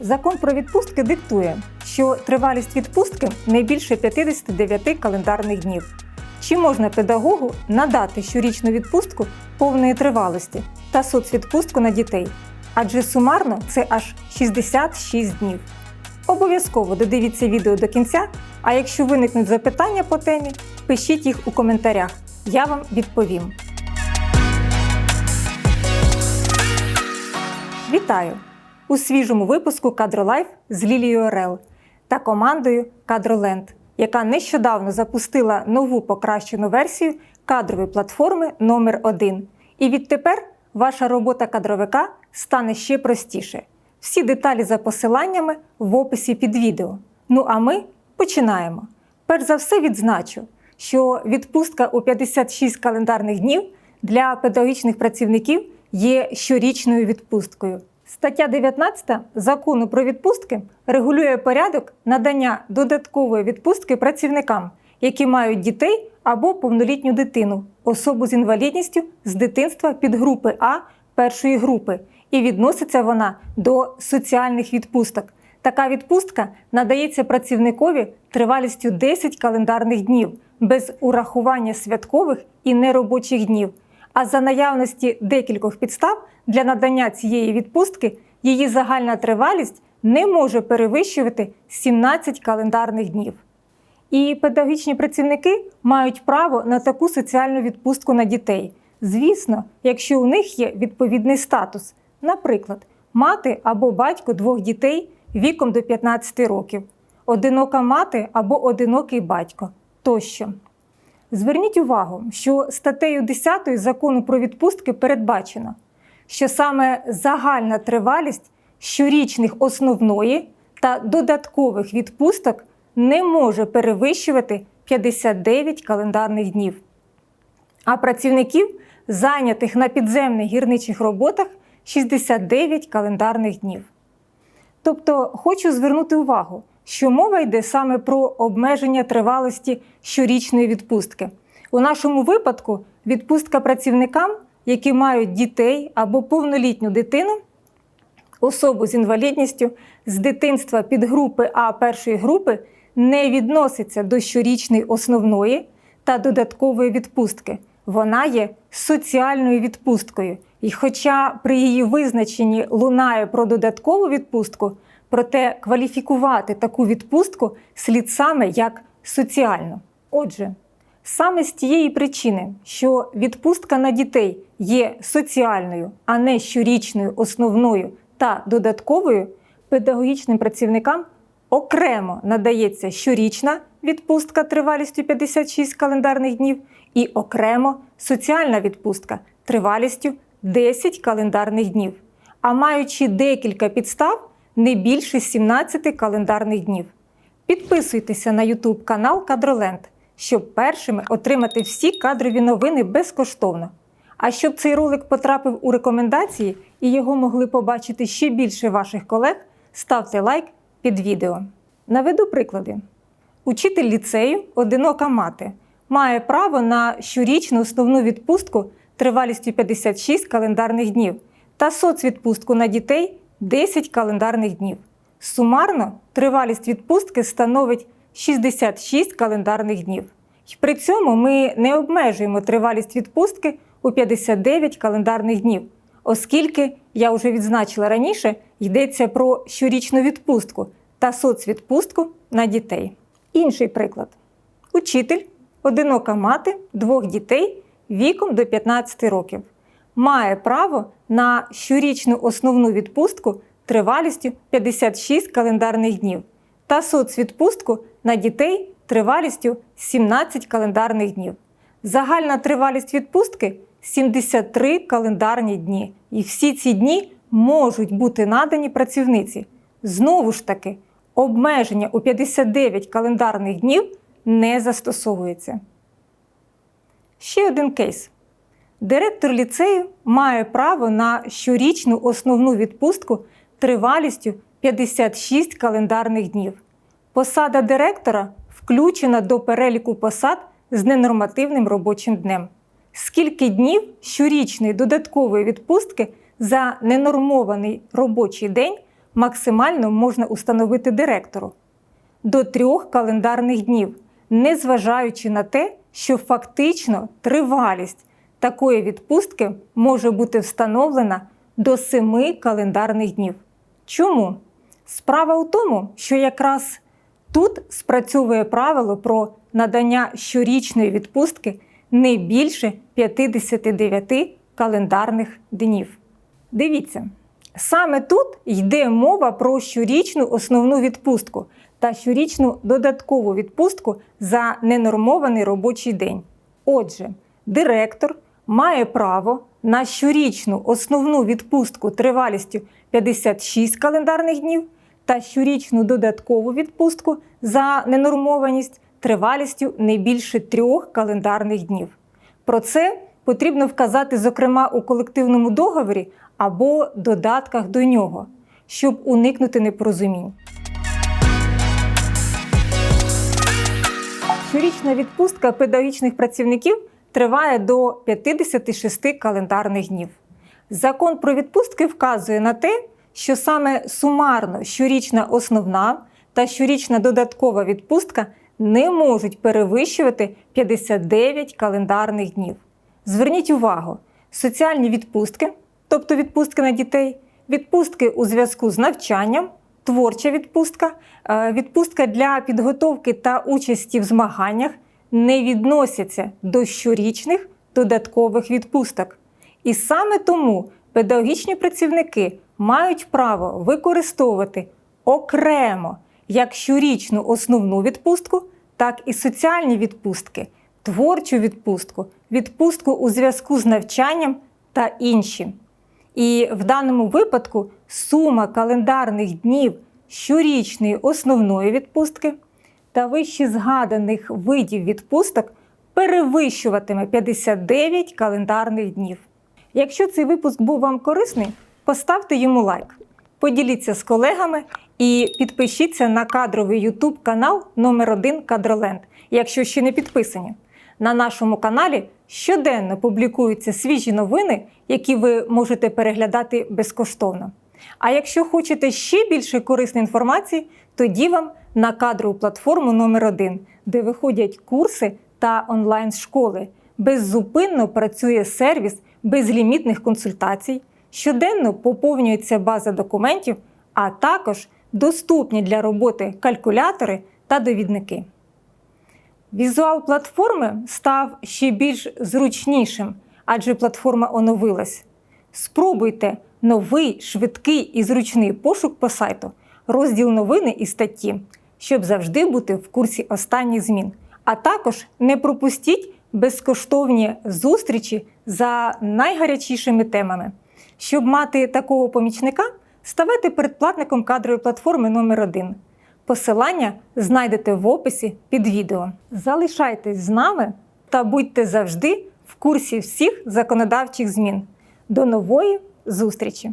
Закон про відпустки диктує, що тривалість відпустки не більше 59 календарних днів. Чи можна педагогу надати щорічну відпустку повної тривалості та соцвідпустку на дітей? Адже сумарно це аж 66 днів. Обов'язково додивіться відео до кінця, а якщо виникнуть запитання по темі, пишіть їх у коментарях. Я вам відповім. Вітаю! У свіжому випуску Кадролайф з Лілією Орел та командою Кадроленд, яка нещодавно запустила нову покращену версію кадрової платформи номер 1 І відтепер ваша робота кадровика стане ще простіше. Всі деталі за посиланнями в описі під відео. Ну а ми починаємо. Перш за все відзначу, що відпустка у 56 календарних днів для педагогічних працівників є щорічною відпусткою. Стаття 19 закону про відпустки регулює порядок надання додаткової відпустки працівникам, які мають дітей або повнолітню дитину, особу з інвалідністю з дитинства підгрупи А першої групи, і відноситься вона до соціальних відпусток. Така відпустка надається працівникові тривалістю 10 календарних днів без урахування святкових і неробочих днів. А за наявності декількох підстав для надання цієї відпустки її загальна тривалість не може перевищувати 17 календарних днів. І педагогічні працівники мають право на таку соціальну відпустку на дітей. Звісно, якщо у них є відповідний статус, наприклад, мати або батько двох дітей віком до 15 років, одинока мати або одинокий батько тощо. Зверніть увагу, що статтею 10 закону про відпустки передбачено, що саме загальна тривалість щорічних основної та додаткових відпусток не може перевищувати 59 календарних днів. А працівників, зайнятих на підземних гірничих роботах, 69 календарних днів. Тобто хочу звернути увагу, що мова йде саме про обмеження тривалості щорічної відпустки. У нашому випадку відпустка працівникам, які мають дітей або повнолітню дитину, особу з інвалідністю з дитинства підгрупи А першої групи, не відноситься до щорічної основної та додаткової відпустки. Вона є соціальною відпусткою. І хоча при її визначенні лунає про додаткову відпустку, проте кваліфікувати таку відпустку слід саме як соціальну. Отже, саме з тієї причини, що відпустка на дітей є соціальною, а не щорічною основною та додатковою, педагогічним працівникам окремо надається щорічна відпустка тривалістю 56 календарних днів і окремо соціальна відпустка тривалістю 10 календарних днів, а маючи декілька підстав не більше 17 календарних днів. Підписуйтеся на YouTube канал Кадроленд, щоб першими отримати всі кадрові новини безкоштовно. А щоб цей ролик потрапив у рекомендації і його могли побачити ще більше ваших колег, ставте лайк під відео. Наведу приклади. Учитель ліцею, одинока мати, має право на щорічну основну відпустку тривалістю 56 календарних днів та соцвідпустку на дітей 10 календарних днів. Сумарно тривалість відпустки становить 66 календарних днів. І при цьому ми не обмежуємо тривалість відпустки у 59 календарних днів, оскільки я вже відзначила раніше, йдеться про щорічну відпустку та соцвідпустку на дітей. Інший приклад: учитель, одинока мати двох дітей віком до 15 років має право на щорічну основну відпустку тривалістю 56 календарних днів та соцвідпустку на дітей тривалістю 17 календарних днів. Загальна тривалість відпустки 73 календарні дні. І всі ці дні можуть бути надані працівниці. Знову ж таки, обмеження у 59 календарних днів не застосовується. Ще один кейс. Директор ліцею має право на щорічну основну відпустку тривалістю 56 календарних днів. Посада директора включена до переліку посад з ненормативним робочим днем. Скільки днів щорічної додаткової відпустки за ненормований робочий день максимально можна установити директору? До трьох календарних днів, незважаючи на те, що фактично тривалість такої відпустки може бути встановлена до семи календарних днів. Чому? Справа у тому, що якраз тут спрацьовує правило про надання щорічної відпустки не більше 59 календарних днів. Дивіться, саме тут йде мова про щорічну основну відпустку та щорічну додаткову відпустку за ненормований робочий день. Отже, директор має право на щорічну основну відпустку тривалістю 56 календарних днів та щорічну додаткову відпустку за ненормованість тривалістю не більше трьох календарних днів. Про це потрібно вказати, зокрема, у колективному договорі або додатках до нього, щоб уникнути непорозумінь. Щорічна відпустка педагогічних працівників триває до 56 календарних днів. Закон про відпустки вказує на те, що саме сумарно щорічна основна та щорічна додаткова відпустка не можуть перевищувати 59 календарних днів. Зверніть увагу, соціальні відпустки, тобто відпустки на дітей, відпустки у зв'язку з навчанням, творча відпустка, е, відпустка для підготовки та участі в змаганнях не відносяться до щорічних додаткових відпусток. І саме тому педагогічні працівники мають право використовувати окремо як щорічну основну відпустку, так і соціальні відпустки, творчу відпустку, відпустку у зв'язку з навчанням та інші. І в даному випадку сума календарних днів щорічної основної відпустки та вище згаданих видів відпусток перевищуватиме 59 календарних днів. Якщо цей випуск був вам корисний, поставте йому лайк, поділіться з колегами і підпишіться на кадровий YouTube канал номер 1 Кадроленд, якщо ще не підписані. На нашому каналі щоденно публікуються свіжі новини, які ви можете переглядати безкоштовно. А якщо хочете ще більше корисної інформації, тоді вам на кадрову платформу номер 1 де виходять курси та онлайн-школи. Беззупинно працює сервіс безлімітних консультацій, щоденно поповнюється база документів, а також доступні для роботи калькулятори та довідники. Візуал платформи став ще більш зручнішим, адже платформа оновилась. Спробуйте новий, швидкий і зручний пошук по сайту, розділ новини і статті, щоб завжди бути в курсі останніх змін. А також не пропустіть безкоштовні зустрічі за найгарячішими темами. Щоб мати такого помічника, ставайте передплатником кадрової платформи номер 1 Посилання знайдете в описі під відео. Залишайтесь з нами та будьте завжди в курсі всіх законодавчих змін. До нової зустрічі!